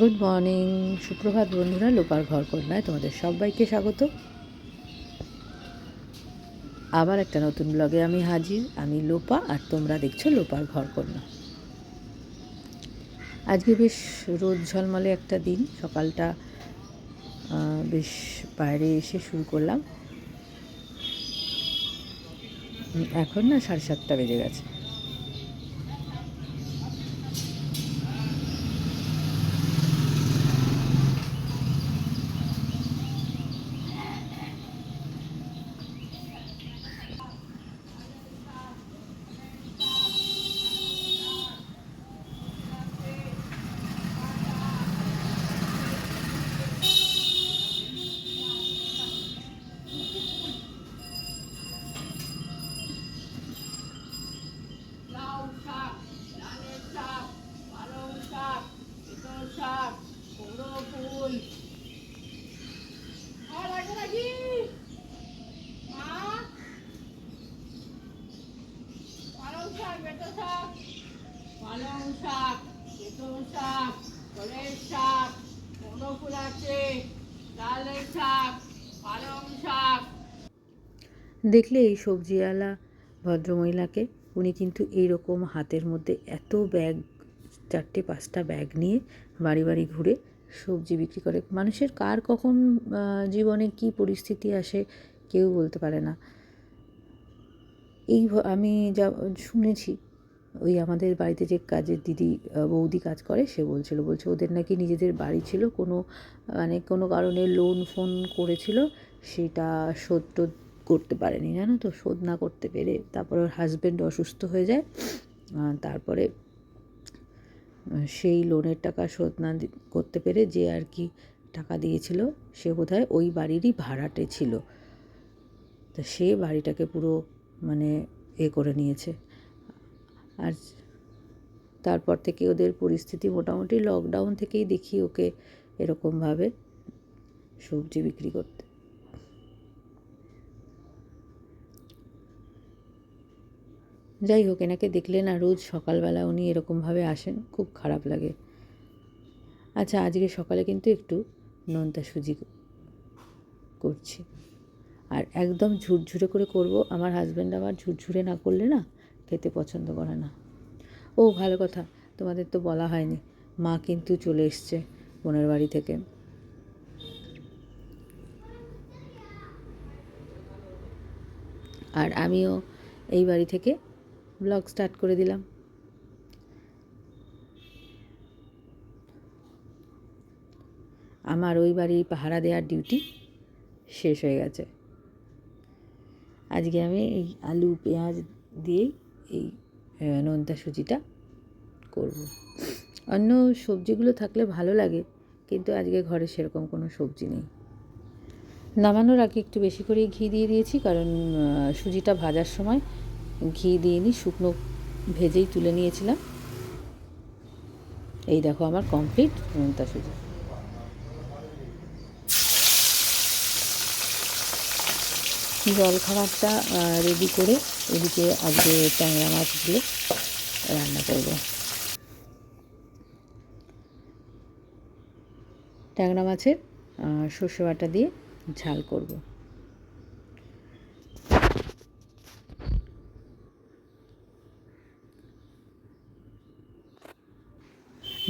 Good morning সুপ্রভাত বন্ধুরা, লোপার ঘর কন্যায় তোমাদের সবাইকে স্বাগত। আবার একটা নতুন ব্লগে আমি হাজির, আমি লোপা, আর তোমরা দেখছ লোপার ঘর কন্যা। আজকে বেশ রোদ ঝলমলে একটা দিন, সকালটা বেশ বাইরে এসে শুরু করলাম। এখন না সাড়ে সাতটা বেজে গেছে। দেখলে এই সবজিওয়ালা ভদ্রমহিলাকে? উনি কিন্তু এইরকম হাতের মধ্যে এত ব্যাগ, চারটে, পাঁচটা ব্যাগ নিয়ে বাড়ি বাড়ি ঘুরে সবজি বিক্রি করে। মানুষের কার কখন জীবনে কি পরিস্থিতি আসে কেউ বলতে পারে না। এই আমি যা শুনেছি, ওই আমাদের বাড়িতে যে কাজের দিদি বৌদি কাজ করে, সে বলছিল, বলছে ওদের নাকি নিজেদের বাড়ি ছিল, কোনো মানে কোনো কারণে লোন ফোন করেছিল, সেটা টোধ করতে পারেনি, জানো তো? শোধ না করতে পেরে তারপর ওর হাজব্যান্ড অসুস্থ হয়ে যায় তারপরে সেই লোনের টাকা শোধ না করতে পেরে যে আর কি টাকা দিয়েছিল, সে বোধহয় ওই বাড়িরই ভাড়াটে ছিল। তা সে বাড়িটাকে পুরো মানে এ করে নিয়েছে। আর তারপর থেকে ওদের পরিস্থিতি মোটামুটি লকডাউন থেকেই দেখি ওকে এরকমভাবে সবজি বিক্রি করতে। যাই হোক, এনাকে দেখলে না রোজ সকালবেলা উনি এরকমভাবে আসেন, খুব খারাপ লাগে। আচ্ছা আজকে সকালে কিন্তু একটু নোনতা সুজি করছি। আর একদম ঝুরঝুরে করে করব, আমার হাজব্যান্ড আবার ঝুরঝুরে না করলে না খেতে পছন্দ করে না। ও, ভালো কথা, তোমাদের তো বলা হয়নি। মা কিন্তু চলে এসছে বোনের বাড়ি থেকে। আর আমিও এই বাড়ি থেকে ব্লগ স্টার্ট করে দিলাম। আমার ওই বাড়ি পাহারা দেওয়ার ডিউটি শেষ হয়ে গেছে। আজকে আমি এই আলু, পেঁয়াজ দিয়েই এই নোনতা সুজিটা করব। অন্য সবজিগুলো থাকলে ভালো লাগে, কিন্তু আজকে ঘরে সেরকম কোনো সবজি নেই। নামানোর আগে একটু বেশি করেই ঘি দিয়ে দিয়েছি, কারণ সুজিটা ভাজার সময় ঘি দিইনি শুকনো ভেজেই তুলে নিয়েছিলাম। এই দেখো আমার কমপ্লিট নোনতা সুজি জল খাবারটা রেডি করে এদিকে আজকে ট্যাংরা মাছ দিয়ে রান্না করব। ট্যাংরা মাছের সর্ষে বাটা দিয়ে ঝাল করব।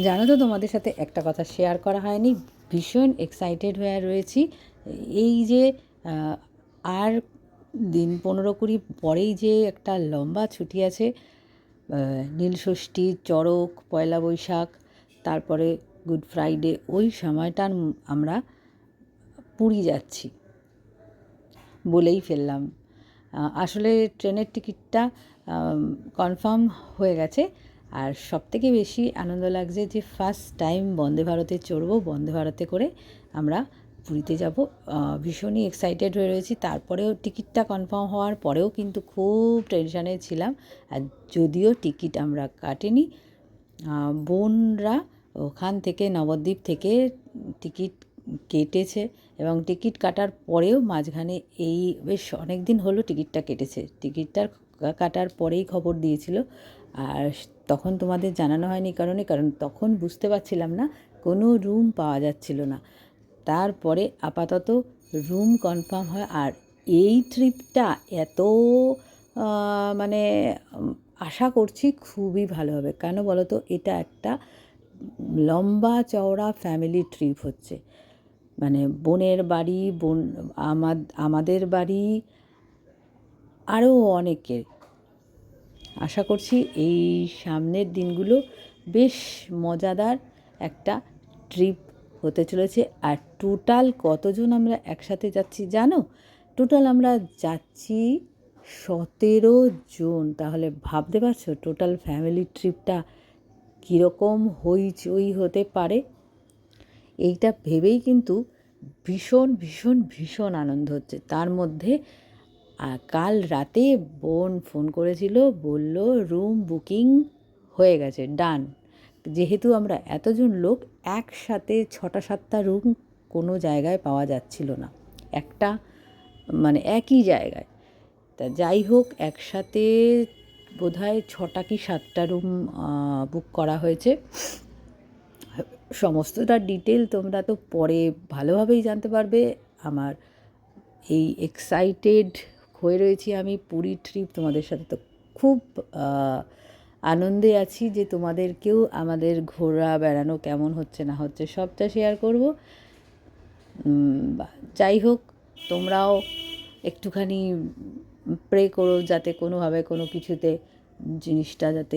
জানো তো, তোমাদের সাথে একটা কথা শেয়ার করা হয়নি, ভীষণ এক্সাইটেড হয়ে রয়েছি। এই যে আর দিন পনেরো কুড়ি পরেই যে একটা লম্বা ছুটি আছে নীলষষ্ঠী চড়ক, পয়লা বৈশাখ, তারপরে গুড ফ্রাইডে, ওই সময়টা আমরা পুরী যাচ্ছি বলেই ফেললাম। আসলে ট্রেনের টিকিটটা কনফার্ম হয়ে গেছে। আর সবথেকে বেশি আনন্দ লাগছে যে ফার্স্ট টাইম বন্দে ভারতে চড়বো, বন্দে ভারতে করে আমরা পুরীতে যাব। ভীষণই এক্সাইটেড হয়ে রয়েছি। তারপরেও টিকিটটা কনফার্ম হওয়ার পরেও কিন্তু খুব টেনশানে ছিলাম। আর যদিও টিকিট আমরা কাটিনি বোনরা ওখান থেকে নবদ্বীপ থেকে টিকিট কেটেছে এবং টিকিট কাটার পরেও মাঝখানে এই বেশ অনেক দিন হলো টিকিটটা কেটেছে। টিকিটটার কাটার পরেই খবর দিয়েছিল। আর তখন তোমাদের জানানো হয়নি কারণে, কারণ তখন বুঝতে পারছিলাম না, কোনো রুম পাওয়া যাচ্ছিল না। তারপরে আপাতত রুম কনফার্ম হয়, আর এই ট্রিপটা এত মানে আশা করছি খুবই ভালো হবে। কেন বলো তো এটা একটা লম্বা চওড়া ফ্যামিলি ট্রিপ হচ্ছে। মানে বোনের বাড়ি, বোন, আমা- আমাদের বাড়ি আরও অনেকের। আশা করছি এই সামনের দিনগুলো বেশ মজাদার একটা ট্রিপ হতে চলেছে। আর টোটাল কতজন আমরা একসাথে যাচ্ছি জানো? টোটাল আমরা যাচ্ছি সতেরো জন। তাহলে ভাবতে পারছ টোটাল ফ্যামিলি ট্রিপটা কীরকম হইচই হতে পারে? এইটা ভেবেই কিন্তু ভীষণ ভীষণ ভীষণ আনন্দ হচ্ছে। তার মধ্যে আহ, কাল রাতে বোন ফোন করেছিল বলল রুম বুকিং হয়ে গেছে ডান যেহেতু আমরা এতজন লোক একসাথে ছটা সাতটা রুম কোনো জায়গায় পাওয়া যাচ্ছিল না। একটা মানে একই জায়গায়। তা যাই হোক একসাথে বোধহয় ছটা কি সাতটা রুম বুক করা হয়েছে। সমস্তটা ডিটেল তোমরা তো পরে ভালোভাবেই জানতে পারবে। আমার এই এক্সাইটেড হয়ে রয়েছি আমি পুরী ট্রিপ তোমাদের সাথে। তো খুব আনন্দে আছি যে তোমাদেরকেও আমাদের ঘোরা, বেড়ানো কেমন হচ্ছে না হচ্ছে সবটা শেয়ার করব। যাই হোক, তোমরাও একটুখানি প্রে করো যাতে কোনোভাবে কোনো কিছুতে জিনিসটা যাতে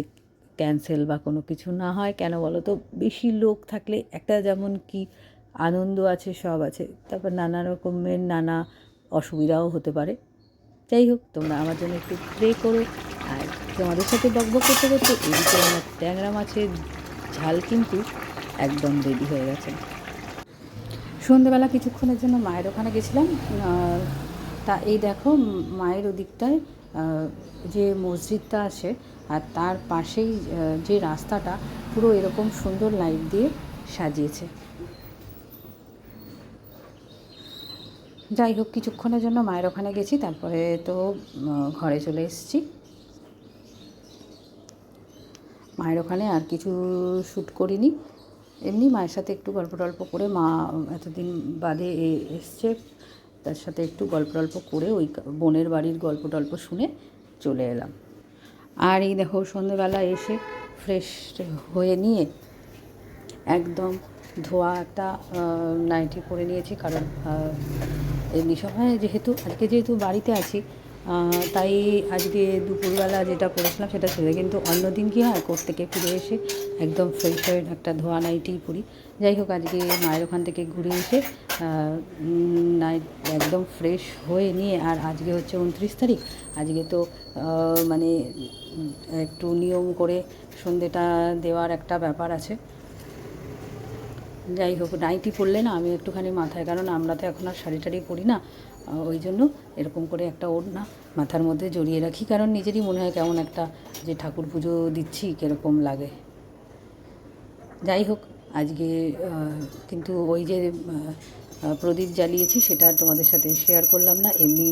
ক্যান্সেল বা কোনো কিছু না হয়। কেন বলো তো, বেশি লোক থাকলে একটা যেমন কি আনন্দ আছে, সব আছে। তারপর নানা রকমের নানা অসুবিধাও হতে পারে। যাই হোক, তোমরা আমার জন্য একটু প্রে করো। আর তোমাদের সাথে বকবক করতে করতে এদিকে আমার ট্যাংরা মাছের ঝাল কিন্তু একদম রেডি হয়ে গেছে। সন্ধ্যেবেলা কিছুক্ষণের জন্য মায়ের ওখানে গেছিলাম। তা এই দেখো, মায়ের ওদিকটায় যে মসজিদটা আছে, আর তার পাশেই যে রাস্তাটা পুরো এরকম সুন্দর লাইট দিয়ে সাজিয়েছে। যাই হোক, কিছুক্ষণের জন্য মায়ের ওখানে গেছি, তারপরে তো ঘরে চলে এসেছি। মায়ের ওখানে আর কিছু শ্যুট করিনি। এমনি মায়ের সাথে একটু গল্প টল্প করে, মা এতদিন বাদে এসছে, তার সাথে একটু গল্প টল্প করে ওই বোনের বাড়ির গল্প টল্প শুনে চলে এলাম। আর এই দেখো, সন্ধেবেলা এসে ফ্রেশ হয়ে নিয়ে একদম ধোয়া একটা নাইটি পরে নিয়েছি, কারণ এমনি সময় যেহেতু আজকে যেহেতু বাড়িতে আছি তাই আজকে দুপুরবেলা যেটা পরেছিলাম সেটা ছেড়ে কিন্তু অন্যদিন কী হয়, কোর্ট থেকে ফিরে এসে একদম ফ্রেশ হয়ে একটা ধোয়া নাইটি পরি। যাই হোক, আজকে মায়ের ওখান থেকে ঘুরে এসে নাইট একদম ফ্রেশ হয়ে নিয়ে, আর আজকে হচ্ছে উনত্রিশ তারিখ। আজকে তো মানে একটু নিয়ম করে সন্ধেটা দেওয়ার একটা ব্যাপার আছে। যাই হোক নাইটি পরলে না আমি একটুখানি মাথায়, কারণ আমরা তো এখন আর শাড়ি টাড়ি পরি না ওই জন্য এরকম করে একটা ওড়না মাথার মধ্যে জড়িয়ে রাখি, কারণ নিজেরই মনে হয় কেমন একটা যে ঠাকুর পুজো দিচ্ছি কীরকম লাগে। যাই হোক, আজকে কিন্তু ওই যে প্রদীপ জ্বালিয়েছি সেটা তোমাদের সাথে শেয়ার করলাম না, এমনি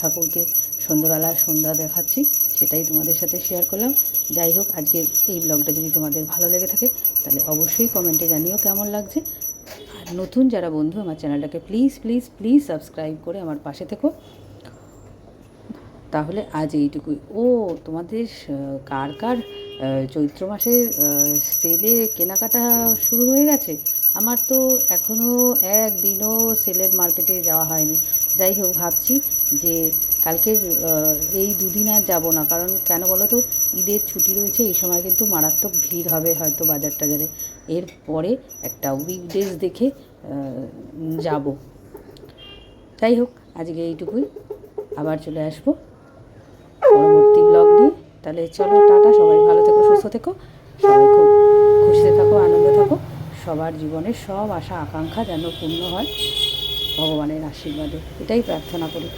ঠাকুরকে সন্ধ্যাবেলা সন্ধ্যা দেখাচ্ছি। সেটাই তোমাদের সাথে শেয়ার করলাম। যাই হোক আজকে এই ব্লগটা যদি তোমাদের ভালো লেগে থাকে, তাহলে অবশ্যই কমেন্টে জানিও কেমন লাগছে। আর নতুন যারা বন্ধু, আমার চ্যানেলটাকে প্লিজ প্লিজ প্লিজ সাবস্ক্রাইব করে আমার পাশে থেকো। তাহলে আজ এইটুকুই। ও, তোমাদের কার কার চৈত্র মাসের সেলে কেনাকাটা শুরু হয়ে গেছে? আমার তো এখনও একদিনও সেলের মার্কেটে যাওয়া হয়নি। যাই হোক, ভাবছি যে কালকের আহ, এই দুদিন আর যাব না। কারণ কেন বলো তো ঈদের ছুটি রয়েছে এই সময় কিন্তু মারাত্মক ভিড় হবে হয়তো বাজার টাজারে এরপরে একটা উইকডেজ দেখে যাব। যাই হোক আজকে এইটুকুই। আবার চলে আসব পরবর্তী ব্লগ নিয়ে। তাহলে চলো টাটা সবাই ভালো থেকো সুস্থ থেকো। সবাই খুব খুশিতে থাকো আনন্দে থাকো। সবার জীবনের সব আশা আকাঙ্ক্ষা যেন পূর্ণ হয় ভগবানের আশীর্বাদে। এটাই প্রার্থনা করি।